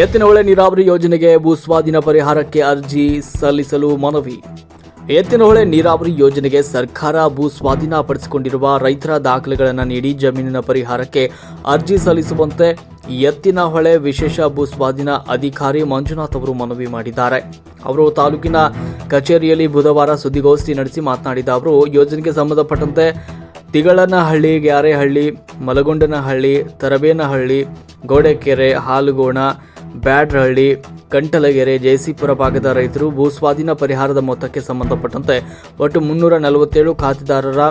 ಎತ್ತಿನಹೊಳೆ ನೀರಾವರಿ ಯೋಜನೆಗೆ ಭೂಸ್ವಾಧೀನ ಪರಿಹಾರಕ್ಕೆ ಅರ್ಜಿ ಸಲ್ಲಿಸಲು ಮನವಿ. ಎತ್ತಿನಹೊಳೆ ನೀರಾವರಿ ಯೋಜನೆಗೆ ಸರ್ಕಾರ ಭೂ ಸ್ವಾಧೀನಪಡಿಸಿಕೊಂಡಿರುವ ರೈತರ ದಾಖಲೆಗಳನ್ನು ನೀಡಿ ಜಮೀನಿನ ಪರಿಹಾರಕ್ಕೆ ಅರ್ಜಿ ಸಲ್ಲಿಸುವಂತೆ ಎತ್ತಿನಹೊಳೆ ವಿಶೇಷ ಭೂ ಸ್ವಾಧೀನ ಅಧಿಕಾರಿ ಮಂಜುನಾಥ್ ಅವರು ಮನವಿ ಮಾಡಿದ್ದಾರೆ. ಅವರು ತಾಲೂಕಿನ ಕಚೇರಿಯಲ್ಲಿ ಬುಧವಾರ ಸುದ್ದಿಗೋಷ್ಠಿ ನಡೆಸಿ ಮಾತನಾಡಿದ ಅವರು, ಯೋಜನೆಗೆ ಸಂಬಂಧಪಟ್ಟಂತೆ ತಿಗಳನಹಳ್ಳಿ, ಗ್ಯಾರೆಹಳ್ಳಿ, ಮಲಗೊಂಡನಹಳ್ಳಿ, ತರಬೇನಹಳ್ಳಿ, ಗೋಡೆಕೆರೆ, ಹಾಲುಗೋಣ ಬ್ಯಾಡ್ರಹಳ್ಳಿ, ಕಂಟಲಗೆರೆ, ಜಯಸಿಪುರ ಭಾಗದ ರೈತರು ಭೂಸ್ವಾಧೀನ ಪರಿಹಾರದ ಮೊತ್ತಕ್ಕೆ ಸಂಬಂಧಪಟ್ಟಂತೆ ಒಟ್ಟು ಮುನ್ನೂರ ನಲವತ್ತೇಳು ಖಾತೆದಾರರ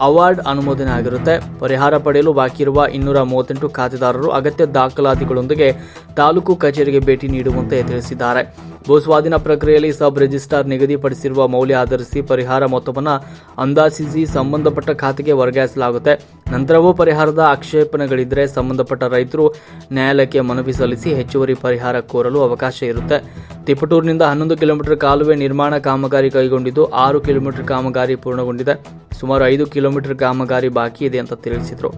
ಅವಾರ್ಡ್ ಅನುಮೋದನೆ ಆಗಿರುತ್ತೆ. ಪರಿಹಾರ ಪಡೆಯಲು ಬಾಕಿ ಇರುವ ಇನ್ನೂರ ಮೂವತ್ತೆಂಟು ಖಾತೆದಾರರು ಅಗತ್ಯ ದಾಖಲಾತಿಗಳೊಂದಿಗೆ ತಾಲೂಕು ಕಚೇರಿಗೆ ಭೇಟಿ ನೀಡುವಂತೆ ತಿಳಿಸಿದ್ದಾರೆ. ಭೂಸ್ವಾಧೀನ ಪ್ರಕ್ರಿಯೆಯಲ್ಲಿ ಸಬ್ ರಿಜಿಸ್ಟ್ರಾರ್ ನಿಗದಿಪಡಿಸಿರುವ ಮೌಲ್ಯ ಆಧರಿಸಿ ಪರಿಹಾರ ಮೊತ್ತವನ್ನು ಅಂದಾಜಿಸಿ ಸಂಬಂಧಪಟ್ಟ ಖಾತೆಗೆ ವರ್ಗಾಯಿಸಲಾಗುತ್ತೆ. ನಂತರವೂ ಪರಿಹಾರದ ಆಕ್ಷೇಪಣೆಗಳಿದ್ದರೆ ಸಂಬಂಧಪಟ್ಟ ರೈತರು ನ್ಯಾಯಾಲಯಕ್ಕೆ ಮನವಿ ಸಲ್ಲಿಸಿ ಹೆಚ್ಚುವರಿ ಪರಿಹಾರ ಕೋರಲು ಅವಕಾಶ ಇರುತ್ತೆ. ತಿಪಟೂರಿನಿಂದ ಹನ್ನೊಂದು ಕಿಲೋಮೀಟರ್ ಕಾಲುವೆ ನಿರ್ಮಾಣ ಕಾಮಗಾರಿ ಕೈಗೊಂಡಿದ್ದು ಆರು ಕಿಲೋಮೀಟರ್ ಕಾಮಗಾರಿ ಪೂರ್ಣಗೊಂಡಿದೆ. ಸುಮಾರು ಐದು ಕಿಲೋಮೀಟರ್ ಕಾಮಗಾರಿ ಬಾಕಿ ಇದೆ ಅಂತ ತಿಳಿಸಿದರು.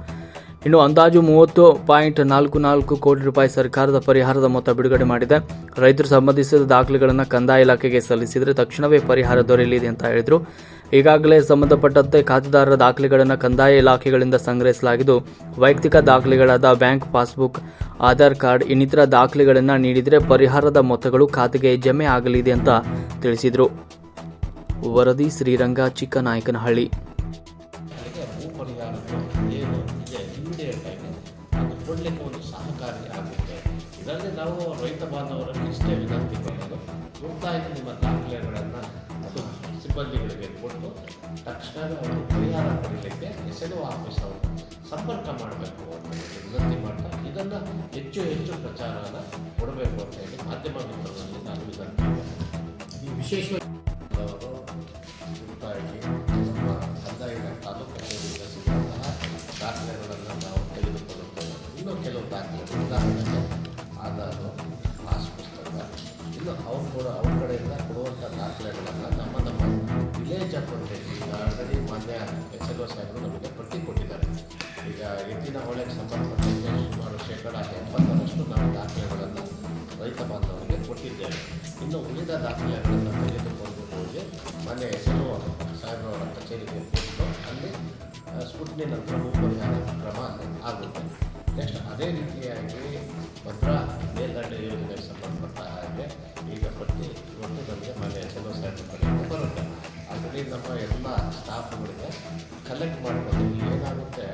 ಇನ್ನು ಅಂದಾಜು ಮೂವತ್ತು ಪಾಯಿಂಟ್ ನಾಲ್ಕು ನಾಲ್ಕು ಕೋಟಿ ರೂಪಾಯಿ ಸರ್ಕಾರದ ಪರಿಹಾರದ ಮೊತ್ತ ಬಿಡುಗಡೆ ಮಾಡಿದೆ. ರೈತರು ಸಂಬಂಧಿಸಿದ ದಾಖಲೆಗಳನ್ನು ಕಂದಾಯ ಇಲಾಖೆಗೆ ಸಲ್ಲಿಸಿದರೆ ತಕ್ಷಣವೇ ಪರಿಹಾರ ದೊರೆಯಲಿದೆ ಅಂತ ಹೇಳಿದರು. ಈಗಾಗಲೇ ಸಂಬಂಧಪಟ್ಟಂತೆ ಖಾತೆದಾರರ ದಾಖಲೆಗಳನ್ನು ಕಂದಾಯ ಇಲಾಖೆಗಳಿಂದ ಸಂಗ್ರಹಿಸಲಾಗಿದ್ದು, ವೈಯಕ್ತಿಕ ದಾಖಲೆಗಳಾದ ಬ್ಯಾಂಕ್, ಪಾಸ್ಬುಕ್, ಆಧಾರ್ ಕಾರ್ಡ್ ಇನ್ನಿತರ ದಾಖಲೆಗಳನ್ನು ನೀಡಿದರೆ ಪರಿಹಾರದ ಮೊತ್ತಗಳು ಖಾತೆಗೆ ಜಮೆ ಆಗಲಿದೆ ಅಂತ ತಿಳಿಸಿದರು. ವರದಿ ಶ್ರೀರಂಗ ಚಿಕ್ಕನಾಯಕನಹಳ್ಳಿ. ಪರಿಹಾರದ್ದು ಏನು ಇದೆ ಇಮಿಡಿಯೇಟ್ ಆಗಿ ಅದು ಕೊಡಲಿಕ್ಕೆ ಒಂದು ಸಹಕಾರಿ ಆಗುತ್ತೆ. ಇದರಲ್ಲಿ ನಾವು ರೈತ ಬಾಂಧವರನ್ನು ಇಷ್ಟೇ ವಿನಂತಿ ಕೊಡೋದು. ಮುಕ್ತಾಯದ ನಿಮ್ಮ ದಾಖಲೆಗಳನ್ನು ಅದು ಸಿಬ್ಬಂದಿಗಳಿಗೆ ಕೊಟ್ಟು ತಕ್ಷಣವೇ ಅವರು ಪರಿಹಾರ ಪಡೀಲಿಕ್ಕೆ ಎಸ್ ಎಲ್ ಆಫೀಸ್ ಅವರು ಸಂಪರ್ಕ ಮಾಡಬೇಕು ಅಂತ ವಿನಂತಿ ಮಾಡ್ತಾ ಇದನ್ನು ಹೆಚ್ಚು ಹೆಚ್ಚು ಪ್ರಚಾರವನ್ನು ಕೊಡಬೇಕು ಅಂತ ಹೇಳಿ ಮಾಧ್ಯಮ ಮಿತ್ರರಲ್ಲಿ ನಾನು ವಿನಂತಿ ವಿಶೇಷವಾಗಿ ಮಾನ್ಯ ಎಸ್ ಎಲ್ ಒ ಸಾಹೇಬರು ನಮಗೆ ಪಟ್ಟಿ ಕೊಟ್ಟಿದ್ದಾರೆ. ಈಗ ಎತ್ತಿನ ಹೊಳೆಗೆ ಸಂಬಂಧಪಟ್ಟಂತೆ ಸುಮಾರು ಶೇಕಡ ಎಂಬತ್ತರಷ್ಟು ನಾವು ದಾಖಲೆಗಳನ್ನು ರೈತ ಬಾಂಧವರಿಗೆ ಕೊಟ್ಟಿದ್ದೇವೆ. ಇನ್ನು ಉಳಿದ ದಾಖಲೆಗಳನ್ನು ತೆಗೆದುಕೊಂಡು ಹೋಗಿ ಮನೆ ಹೆಸರು ಸಾಹೇಬ್ರವರ ಕಚೇರಿಗೆ ಕೊಟ್ಟು ಅಲ್ಲಿ ಸ್ಫುಟ್ನಿ ನಂತರ ಮುಂಬರಿಯಾದ ಕ್ರಮ ಆಗುತ್ತೆ. ನೆಕ್ಸ್ಟ್ ಅದೇ ರೀತಿಯಾಗಿ ಭದ್ರಾ ಮೇಲ್ದಂಡೆ ಯೋಜನೆಗೆ ಸಂಬಂಧಪಟ್ಟ ಹಾಗೆ ಕಲೆಕ್ಟ್ ಮಾಡಿಕೊಂಡು ಏನಾಗುತ್ತೆ?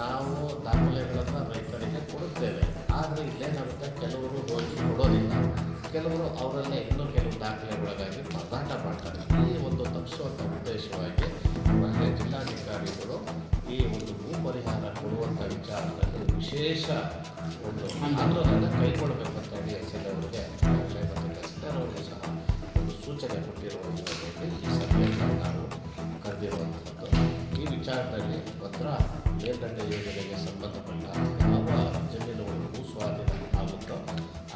ನಾವು ದಾಖಲೆಗಳನ್ನು ರೈತರಿಗೆ ಕೊಡುತ್ತೇವೆ. ಆದರೆ ಇಲ್ಲೇನಾಗುತ್ತೆ ಕೆಲವರು ಹೋಗಿ ಕೊಡೋದಿಲ್ಲ. ಕೆಲವರು ಅವರಲ್ಲೇ ಇನ್ನೂ ಕೆಲವು ದಾಖಲೆಗಳಿಗಾಗಿ ಮಾರಾಟ ಮಾಡ್ತಾರೆ. ಈ ಒಂದು ತಪ್ಪಿಸುವಂಥ ಉದ್ದೇಶವಾಗಿ ಮಾನ್ಯ ಜಿಲ್ಲಾಧಿಕಾರಿಗಳು ಈ ಒಂದು ಭೂ ಪರಿಹಾರ ಕೊಡುವಂಥ ವಿಚಾರದಲ್ಲಿ ವಿಶೇಷ ಒಂದು ಆಂದೋಲನ ಕೈಗೊಳ್ಳಬೇಕಂತ ಡಿ ಎಸ್ ಎಲ್ ಅವರಿಗೆ ಮತ್ತು ಸಹ ಒಂದು ಸೂಚನೆ ಕೊಟ್ಟಿರುವ ಈ ಸಭೆಯನ್ನು ನಾವು ಕರೆದಿರುವಂಥದ್ದು. ವಿಚಾರದಲ್ಲಿ ಭದ್ರ ಮೇಲ್ದಂಡೆ ಯೋಜನೆಗೆ ಸಂಬಂಧಪಟ್ಟ ಯಾವ ಜಮೀನುಗಳು ಸ್ವಾಧೀನ ಆಗುತ್ತೋ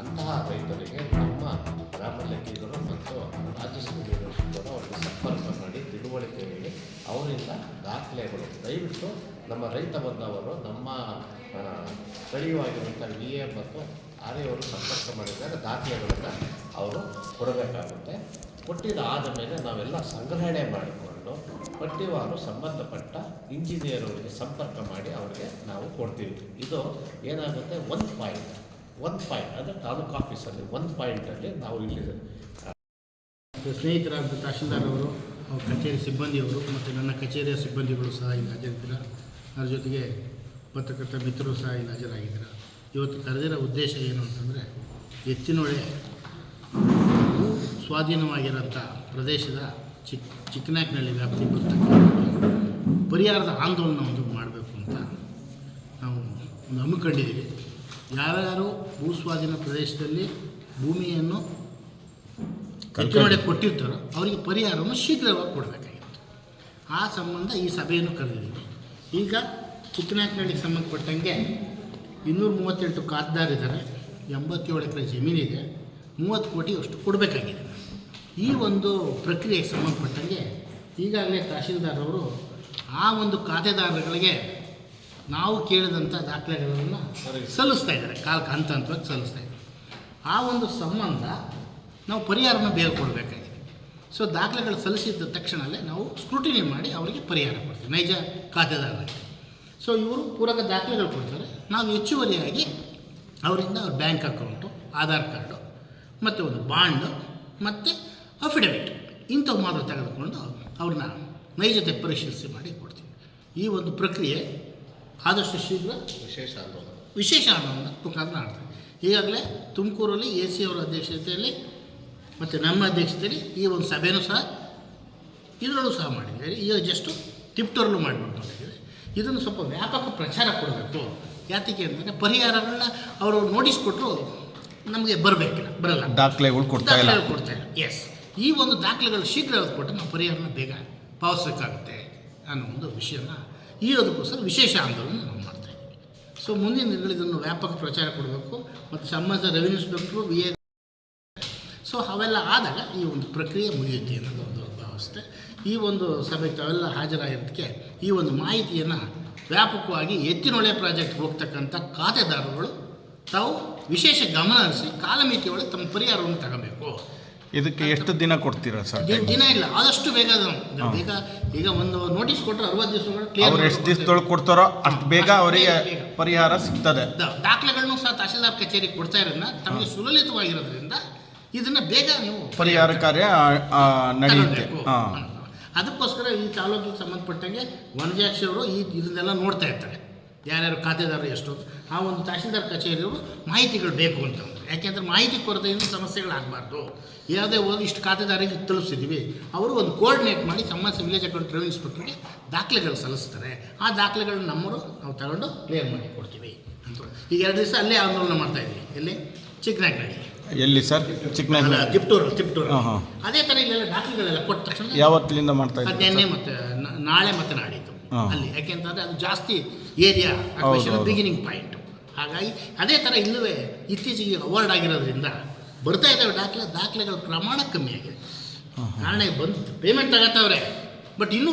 ಅಂತಹ ರೈತರಿಗೆ ನಮ್ಮ ಗ್ರಾಮ ಲೆಕ್ಕಿಗರು ಮತ್ತು ರಾಜ್ಯ ನಿರ್ದೇಶಕರು ಅವರಿಗೆ ಸಂಪರ್ಕ ಮಾಡಿ ತಿಳುವಳಿಕೆ ಹೇಳಿ ಅವರಿಂದ ದಾಖಲೆಗಳು. ದಯವಿಟ್ಟು ನಮ್ಮ ರೈತ ಬಂದವರು, ನಮ್ಮ ಸ್ಥಳೀಯವಾಗಿರುವಂಥ ಡಿ ಎ ಮತ್ತು ಆರ್ ಎ ಅವರು ಸಂಪರ್ಕ ಮಾಡಿದಾಗ ದಾಖಲೆಗಳನ್ನು ಅವರು ಕೊಡಬೇಕಾಗುತ್ತೆ. ಕೊಟ್ಟಿದ್ದಾದ ಮೇಲೆ ನಾವೆಲ್ಲ ಸಂಗ್ರಹಣೆ ಮಾಡಿಕೊಂಡು ಪಟ್ಟಿವಾರು ಸಂಬಂಧಪಟ್ಟ ಇಂಜಿನಿಯರ್ ಅವರಿಗೆ ಸಂಪರ್ಕ ಮಾಡಿ ಅವರಿಗೆ ನಾವು ಕೊಡ್ತೀವಿ. ಇದು ಏನಾಗುತ್ತೆ? ಒಂದು ಪಾಯಿಂಟ್ ಒಂದು ಪಾಯಿಂಟ್ ಅಂದರೆ ತಾಲೂಕು ಆಫೀಸಲ್ಲಿ, ಒಂದು ಪಾಯಿಂಟಲ್ಲಿ ನಾವು ಇಲ್ಲಿ ಸ್ನೇಹಿತರಾದ ತಹಶೀಲ್ದಾರ್ ಅವರು ಕಚೇರಿ ಸಿಬ್ಬಂದಿಯವರು ಮತ್ತು ನನ್ನ ಕಚೇರಿಯ ಸಿಬ್ಬಂದಿಗಳು ಸಹ ಇಲ್ಲಿ ಹಾಜರಿದ್ದೀರ? ಅದರ ಜೊತೆಗೆ ಪತ್ರಕರ್ತ ಮಿತ್ರರು ಸಹ ಇಲ್ಲಿ ಹಾಜರಾಗಿದ್ದೀರ? ಇವತ್ತು ಕರೆದಿರೋ ಉದ್ದೇಶ ಏನು ಅಂತಂದರೆ ಎತ್ತಿನೊಳೆ ಸ್ವಾಧೀನವಾಗಿರೋಂಥ ಪ್ರದೇಶದ ಚಿಕ್ ಚಿಕ್ಕನಾಕ್ನಳ್ಳಿ ವ್ಯಾಪ್ತಿ ಬರ್ತಕ್ಕಂಥ ಪರಿಹಾರದ ಆಂದೋಲನ ಒಂದು ಮಾಡಬೇಕು ಅಂತ ನಾವು ಒಂದು ಹಮ್ಮಿಕೊಂಡಿದ್ದೀವಿ ಯಾರ್ಯಾರು ಭೂ ಸ್ವಾಧೀನ ಪ್ರದೇಶದಲ್ಲಿ ಭೂಮಿಯನ್ನು ಎತ್ತಿನೊಡೆ ಕೊಟ್ಟಿರ್ತಾರೋ ಅವರಿಗೆ ಪರಿಹಾರವನ್ನು ಶೀಘ್ರವಾಗಿ ಕೊಡಬೇಕಾಗಿತ್ತು. ಆ ಸಂಬಂಧ ಈ ಸಭೆಯನ್ನು ಕರೆದಿದ್ದೀವಿ. ಈಗ ಚಿಕ್ಕನಾಕ್ನಳ್ಳಿಗೆ ಸಂಬಂಧಪಟ್ಟಂಗೆ ಇನ್ನೂರ ಮೂವತ್ತೆಂಟು ಖಾತೆದಾರಿದ್ದಾರೆ ಎಂಬತ್ತೇಳು ಎಕರೆ ಜಮೀನಿದೆ. ಮೂವತ್ತು ಕೋಟಿ ಅಷ್ಟು ಕೊಡಬೇಕಾಗಿದೆ. ಈ ಒಂದು ಪ್ರಕ್ರಿಯೆಗೆ ಸಂಬಂಧಪಟ್ಟಂಗೆ ಈಗಾಗಲೇ ತಹಶೀಲ್ದಾರ್ರವರು ಆ ಒಂದು ಖಾತೆದಾರರುಗಳಿಗೆ ನಾವು ಕೇಳಿದಂಥ ದಾಖಲೆಗಳನ್ನು ಸಲ್ಲಿಸ್ತಾ ಇದ್ದಾರೆ. ಕಾಲ ಹಂತ ಹಂತವಾಗಿ ಸಲ್ಲಿಸ್ತಾ ಇದ್ದಾರೆ. ಆ ಒಂದು ಸಂಬಂಧ ನಾವು ಪರಿಹಾರನ ಬೇಗ ಕೊಡಬೇಕಾಗಿದೆ. ಸೊ ದಾಖಲೆಗಳು ಸಲ್ಲಿಸಿದ ತಕ್ಷಣವೇ ನಾವು ಸ್ಕ್ರೂಟಿನಿ ಮಾಡಿ ಅವರಿಗೆ ಪರಿಹಾರ ಕೊಡ್ತೀವಿ ನೈಜ ಖಾತೆದಾರರಿಗೆ. ಸೊ ಇವರು ಪೂರಕ ದಾಖಲೆಗಳು ಕೊಡ್ತಾರೆ. ನಾವು ಹೆಚ್ಚುವರಿಯಾಗಿ ಅವರಿಂದ ಅವ್ರ ಬ್ಯಾಂಕ್ ಅಕೌಂಟು ಆಧಾರ್ ಕಾರ್ಡು ಮತ್ತು ಒಂದು ಬಾಂಡ್ ಮತ್ತು ಅಫಿಡವಿಟ್ ಇಂಥವು ಮಾತ್ರ ತೆಗೆದುಕೊಂಡು ಅವ್ರನ್ನ ನೈಜತೆ ಪರಿಶೀಲಿಸಿ ಮಾಡಿ ಕೊಡ್ತೀವಿ. ಈ ಒಂದು ಪ್ರಕ್ರಿಯೆ ಆದಷ್ಟು ಶೀಘ್ರ ವಿಶೇಷ ಆಂದೋಲನ. ವಿಶೇಷ ಆಂದೋಲನ ಮುಖಾಂತರ ಮಾಡ್ತೀವಿ. ಈಗಾಗಲೇ ತುಮಕೂರಲ್ಲಿ ಎ ಸಿ ಅವರ ಅಧ್ಯಕ್ಷತೆಯಲ್ಲಿ ಮತ್ತು ನಮ್ಮ ಅಧ್ಯಕ್ಷತೆಯಲ್ಲಿ ಈ ಒಂದು ಸಭೆಯೂ ಸಹ ಇದರಲ್ಲೂ ಸಹ ಮಾಡಿದ್ದಾರೆ ಈಗ ಜಸ್ಟು ಟಿಪ್ಟರ್ಲು ಮಾಡಿಬಿಟ್ಟು ಮಾಡಿದ್ದೀವಿ ಇದನ್ನು ಸ್ವಲ್ಪ ವ್ಯಾಪಕ ಪ್ರಚಾರ ಕೊಡಬೇಕು. ಯಾತಕ್ಕೆ ಅಂತಂದರೆ ಪರಿಹಾರಗಳನ್ನ ಅವರು ನೋಟಿಸ್ ಕೊಟ್ಟರು ನಮಗೆ ಬರಬೇಕಿಲ್ಲ ಬರಲ್ಲ. ದಾಖಲೆಗಳು ಕೊಡ್ತಾ ಇಲ್ಲ. ಕೊಡ್ತಾ ಇಲ್ಲ. ಎಸ್ ಈ ಒಂದು ದಾಖಲೆಗಳು ಶೀಘ್ರ ಕೊಟ್ಟರೆ ನಾವು ಪರಿಹಾರನ ಬೇಗ ಪಾವತಿಸೋಕ್ಕಾಗುತ್ತೆ ಅನ್ನೋ ಒಂದು ವಿಷಯನ ಈರೋದಕ್ಕೋಸ್ಕರ ವಿಶೇಷ ಆಂದೋಲನ ನಾವು ಮಾಡ್ತಾ ಇದ್ದೀವಿ. ಸೊ ಮುಂದಿನ ದಿನಗಳು ಇದನ್ನು ವ್ಯಾಪಕ ಪ್ರಚಾರ ಕೊಡಬೇಕು ಮತ್ತು ಸಂಬಂಧ revenue inspector V A so ಅವೆಲ್ಲ ಆದಾಗ ಈ ಒಂದು ಪ್ರಕ್ರಿಯೆ ಮುಗಿಯುತ್ತೆ ಅನ್ನೋದು ಒಂದು ಭಾವಿಸುತ್ತೆ ಈ ಒಂದು ಸಭೆಗೆ ತಾವೆಲ್ಲ ಹಾಜರಾಗಿರೋದಕ್ಕೆ ಈ ಒಂದು ಮಾಹಿತಿಯನ್ನು ವ್ಯಾಪಕವಾಗಿ ಎತ್ತಿನೊಳೆ ಪ್ರಾಜೆಕ್ಟ್ ಹೋಗ್ತಕ್ಕಂಥ ಖಾತೆದಾರರುಗಳು ತಾವು ವಿಶೇಷ ಗಮನ ಹರಿಸಿ ಕಾಲಮಿತಿಯೊಳಗೆ ತಮ್ಮ ಪರಿಹಾರವನ್ನು ತಗೋಬೇಕು. ಇದಕ್ಕೆ ಎಷ್ಟು ದಿನ ಕೊಡ್ತೀರಾ ಸರ್? ದಿನ ಇಲ್ಲ ಆದಷ್ಟು ಬೇಗ ಬೇಗ ಈಗ ಒಂದು ನೋಟಿಸ್ ಕೊಟ್ಟರೆ ಅರವತ್ತು ದಿವಸಗಳು ಅವ್ರು ಎಷ್ಟು ದಿವಸದೊಳಗೆ ಕೊಡ್ತಾರೋ ಅಷ್ಟು ಬೇಗ ಅವರಿಗೆ ಪರಿಹಾರ ಸಿಗ್ತದೆ. ದಾಖಲೆಗಳನ್ನು ಸಹ ತಹಶೀಲ್ದಾರ್ ಕಚೇರಿ ಕೊಡ್ತಾ ಇರೋದ್ರಿಂದ ತಮಗೆ ಸುಲಲಿತವಾಗಿರೋದ್ರಿಂದ ಇದನ್ನು ಬೇಗ ನೀವು ಪರಿಹಾರ ಕಾರ್ಯ ನಡೆಯುತ್ತೆ. ಅದಕ್ಕೋಸ್ಕರ ಈ ತಾಲೂಕಿಗೆ ಸಂಬಂಧಪಟ್ಟಂಗೆ ವನಜಾಕ್ಷಿ ಅವರು ಈ ಇದನ್ನೆಲ್ಲ ನೋಡ್ತಾ ಇರ್ತಾರೆ. ಯಾರ್ಯಾರು ಖಾತೆದಾರರು ಎಷ್ಟು ಆ ಒಂದು ತಹಶೀಲ್ದಾರ್ ಕಚೇರಿಯವರು ಮಾಹಿತಿಗಳು ಬೇಕು ಅಂತಂದ್ರೆ ಯಾಕೆಂದ್ರೆ ಮಾಹಿತಿ ಕೊರತೆಯಿಂದ ಸಮಸ್ಯೆಗಳಾಗಬಾರ್ದು. ಯಾವುದೇ ಒಂದು ಇಷ್ಟು ಖಾತೆದಾರಿಗೆ ತಿಳಿಸಿದ್ದೀವಿ ಅವರು ಒಂದು ಕೋರ್ಡಿನೇಟ್ ಮಾಡಿ ಸಮಸ್ಯೆ ವಿಲೇಜ್ ಅಕೌಂಟ್ ರೆವಿನ್ಯೂ ಇನ್ಸ್ಪೆಕ್ಟರ್ಗೆ ದಾಖಲೆಗಳು ಸಲ್ಲಿಸ್ತಾರೆ. ಆ ದಾಖಲೆಗಳನ್ನ ನಮ್ಮವರು ನಾವು ತಗೊಂಡು ಕ್ಲಿಯರ್ ಮಾಡಿ ಕೊಡ್ತೀವಿ ಅಂತ ಈಗ ಎರಡು ದಿವಸ ಅಲ್ಲೇ ಆಂದೋಲನ ಮಾಡ್ತಾ ಇದ್ದೀವಿ. ಎಲ್ಲಿ? ಚಿಕ್ಕನಾಗಿ ಎಲ್ಲಿ ಸರ್? ಚಿಕ್ಕನಾಗಿ ತಿಪ್ಟೂರು ತಿಪ್ಟೂರು. ಅದೇ ಥರ ಇಲ್ಲೆಲ್ಲ ದಾಖಲೆಗಳೆಲ್ಲ ಕೊಟ್ಟ ತಕ್ಷಣ ಯಾವತ್ತಿನಿಂದ ಮಾಡ್ತಾ ಇದ್ದೀವಿ ನಿನ್ನೆ ಮತ್ತು ನಾಳೆ ಮತ್ತು. ಅಲ್ಲಿ. ಯಾಕೆಂತಂದರೆ ಅದು ಜಾಸ್ತಿ ಏರಿಯಾ ಅಕ್ವೇಷನ್ ಬಿಗಿನಿಂಗ್ ಪಾಯಿಂಟ್ ಹಾಗಾಗಿ ಅದೇ ಥರ ಇಲ್ಲವೇ ಇತ್ತೀಚೆಗೆ ಅವಾರ್ಡ್ ಆಗಿರೋದ್ರಿಂದ ಬರ್ತಾ ಇದ್ದಾವೆ ದಾಖಲೆ ದಾಖಲೆಗಳ ಪ್ರಮಾಣ ಕಮ್ಮಿ ಆಗಿದೆ. ಕಾರಣ ಬಂದು ಪೇಮೆಂಟ್ ತಗೋತಾವ್ರೆ ಬಟ್ ಇನ್ನೂ